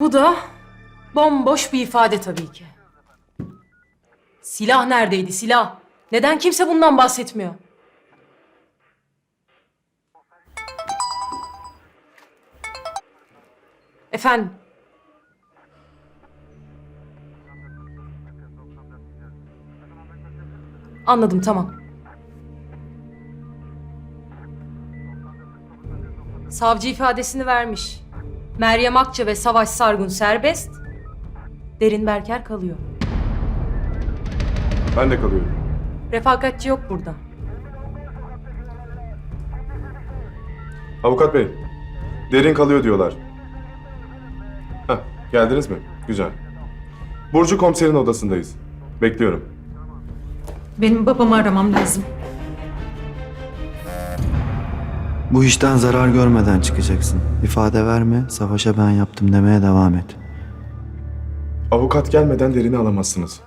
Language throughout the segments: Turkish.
Bu da bomboş bir ifade tabii ki. Silah neredeydi silah? Neden kimse bundan bahsetmiyor? Efendim? Anladım tamam. Savcı ifadesini vermiş. Meryem Akça ve Savaş Sargun serbest. Derin Berker kalıyor. Ben de kalıyorum. Refakatçi yok burada. Avukat bey, derin kalıyor diyorlar. Heh, geldiniz mi? Güzel. Burcu komiserin odasındayız. Bekliyorum. Benim babamı aramam lazım. Bu işten zarar görmeden çıkacaksın. İfade verme, savaşa ben yaptım demeye devam et. Avukat gelmeden derini alamazsınız.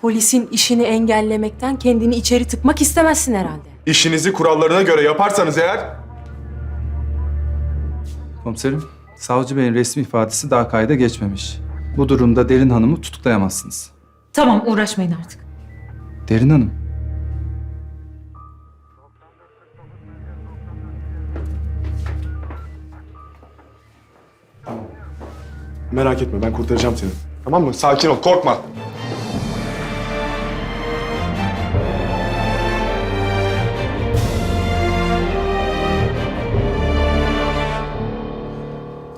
Polisin işini engellemekten kendini içeri tıkmak istemezsin herhalde. İşinizi kurallarına göre yaparsanız eğer... Komiserim, savcı beyin resmi ifadesi daha kayda geçmemiş. Bu durumda Derin Hanım'ı tutuklayamazsınız. Tamam uğraşmayın artık. Derin Hanım, Merak etme ben kurtaracağım seni. Tamam mı? Sakin ol, korkma.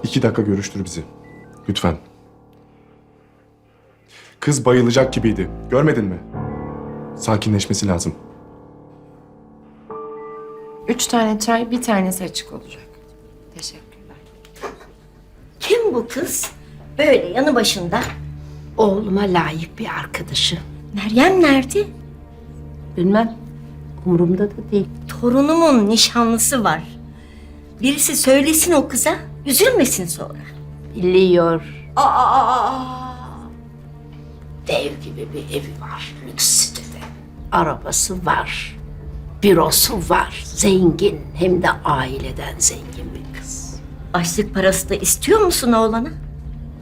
İki dakika görüştür bizi. Lütfen. Kız bayılacak gibiydi. Görmedin mi? Sakinleşmesi lazım. Üç tane çay, bir tanesi açık olacak. Teşekkürler. Bu kız? Böyle yanı başında. Oğluma layık bir arkadaşı. Meryem nerede? Bilmem. Umurumda da değil. Torunumun nişanlısı var. Birisi söylesin o kıza. Üzülmesin sonra. Biliyor. Aa, aa, aa. Dev gibi bir evi var. Lüks sitede. Arabası var. Bürosu var. Zengin. Hem de aileden zengin bir kız. Açlık parası da istiyor musun oğlana?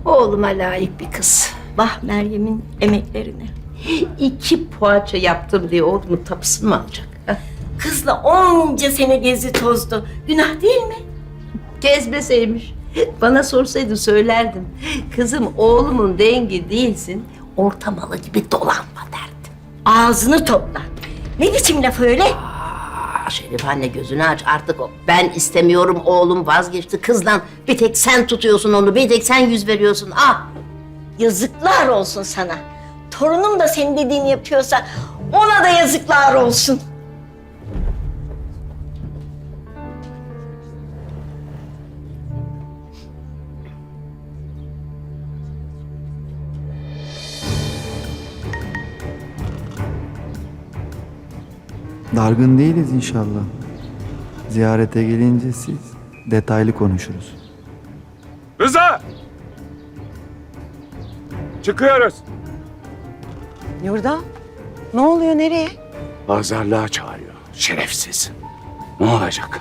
Oğluma layık bir kız. Bah Meryem'in emeklerini. İki poğaça yaptım diye oğlumun tapısını mı alacak? ha? Kızla onca sene gezi tozdu. Günah değil mi? Gezmeseymiş. Bana sorsaydın söylerdim. Kızım oğlumun dengi değilsin. Orta malı gibi dolanma derdim. Ağzını topla. Ne biçim laf öyle? Aa, Şerif anne gözünü aç artık o. Ben istemiyorum oğlum vazgeçti kızdan. Bir tek sen tutuyorsun onu bir tek sen yüz veriyorsun. Ah Yazıklar olsun sana. Torunum da senin dediğini yapıyorsa ona da yazıklar olsun. Dargın değiliz inşallah. Ziyarete gelince siz detaylı konuşuruz. Rıza! Çıkıyoruz. Yurda, ne oluyor nereye? Pazarlığa çağırıyor. Şerefsiz. Ne olacak?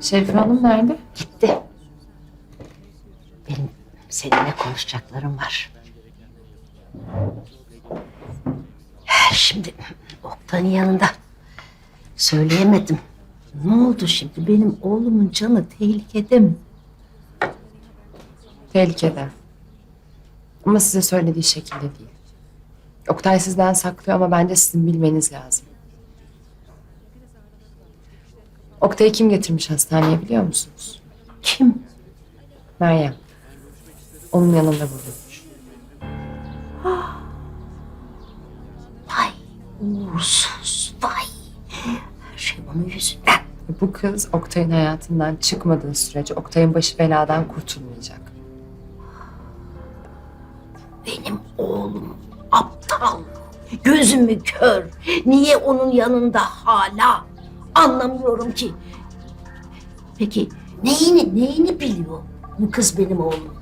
Şerife Hanım nerede? gitti. Benim seninle konuşacaklarım var. Şimdi Oktay'ın yanında söyleyemedim. Ne oldu şimdi? Benim oğlumun canı tehlikede mi? Tehlikede. Ama size söylediği şekilde değil. Oktay sizden saklıyor ama bence sizin bilmeniz lazım. Oktay'ı kim getirmiş hastaneye biliyor musunuz? Kim? Meryem. Onun yanında bulunmuş. Vay uğursuz vay. Her şey onun yüzünden. Bu kız Oktay'ın hayatından çıkmadığı sürece Oktay'ın başı beladan kurtulmayacak. Benim oğlum aptal. Gözümü kör. Niye onun yanında hala? Anlamıyorum ki. Peki neyini neyini biliyor bu kız benim oğlum?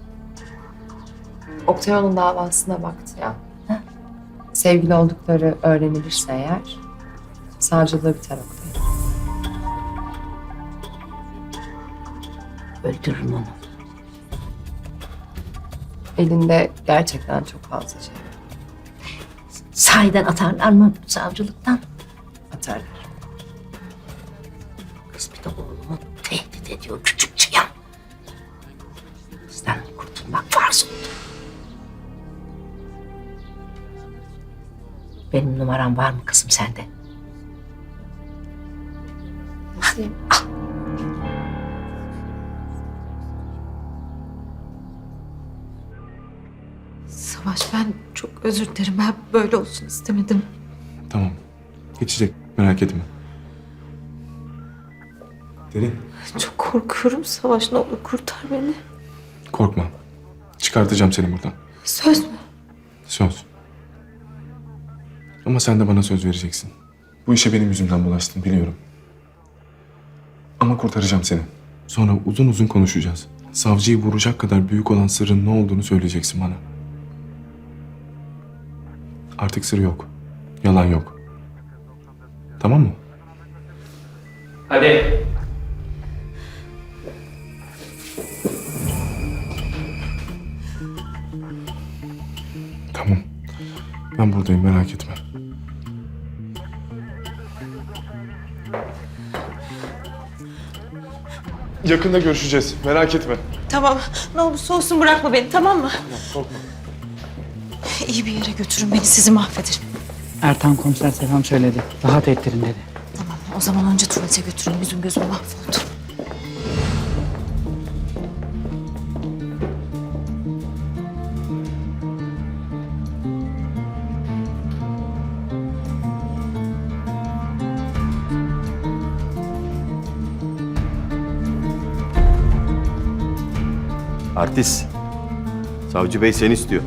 Oktay onun davasına baktı ya. Sevgili oldukları öğrenilirse eğer savcılığı biter Oktay. Öldürürüm onu. Elinde gerçekten çok fazla şey. Sahiden atarlar mı savcılıktan? atarlar. Oğlumu tehdit ediyor küçük çıyan. Bizden kurtulmak farz oldu. Benim numaram var mı kızım sende? Savaş ben çok özür dilerim. Ben böyle olsun istemedim. Tamam. Geçecek. Merak etme. Derin. Çok korkuyorum Savaş. Ne olur kurtar beni. Korkma. Çıkartacağım seni buradan. Söz mü? Söz. Ama sen de bana söz vereceksin. Bu işe benim yüzümden bulaştın biliyorum. Ama kurtaracağım seni. Sonra uzun uzun konuşacağız. Savcıyı vuracak kadar büyük olan sırrın ne olduğunu söyleyeceksin bana. Artık sır yok. Yalan yok. Tamam mı? Hadi. Tamam. Ben buradayım merak etme. Yakında görüşeceğiz. Merak etme. Tamam. Ne olursa olsun bırakma beni tamam mı? İyi bir yere götürün beni sizi mahvederim. Ertan komiser selam söyledi. Rahat ettirin dedi. Tamam o zaman önce tuvalete götürün. Yüzüm gözüm mahvoldu. Artist. Savcı bey seni istiyor.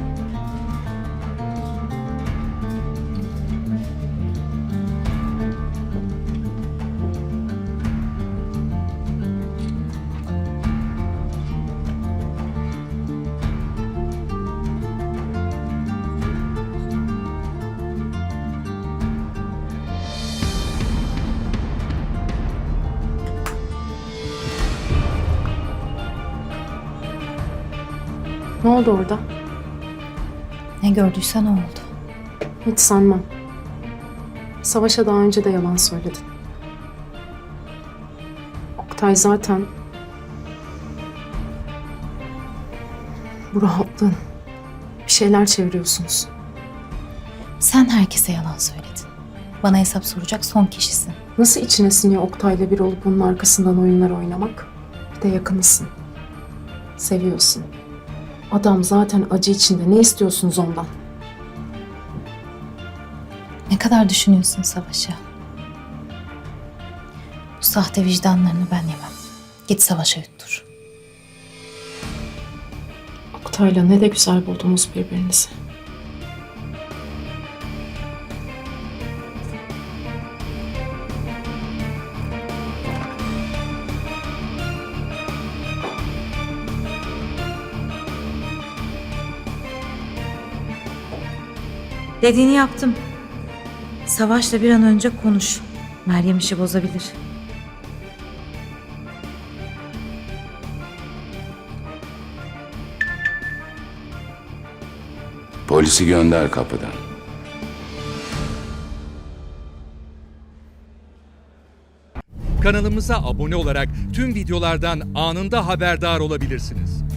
Ne oldu orada? Ne gördüysen o oldu. Hiç sanmam. Savaş'a daha önce de yalan söyledin. Oktay zaten... Bu rahatlığın. Bir şeyler çeviriyorsunuz. Sen herkese yalan söyledin. Bana hesap soracak son kişisin. Nasıl içine siniyor Oktay'la bir olup onun arkasından oyunlar oynamak? Bir de yakınısın. Seviyorsun. Adam zaten acı içinde. Ne istiyorsunuz ondan? Ne kadar düşünüyorsun Savaş'a? Bu sahte vicdanlarını ben yemem. Git Savaş'a yuttur. Oktay'la ne de güzel buldunuz birbirinizi. Dediğini yaptım. Savaş'la bir an önce konuş. Meryem işi bozabilir. Polisi gönder kapıdan. Kanalımıza abone olarak tüm videolardan anında haberdar olabilirsiniz.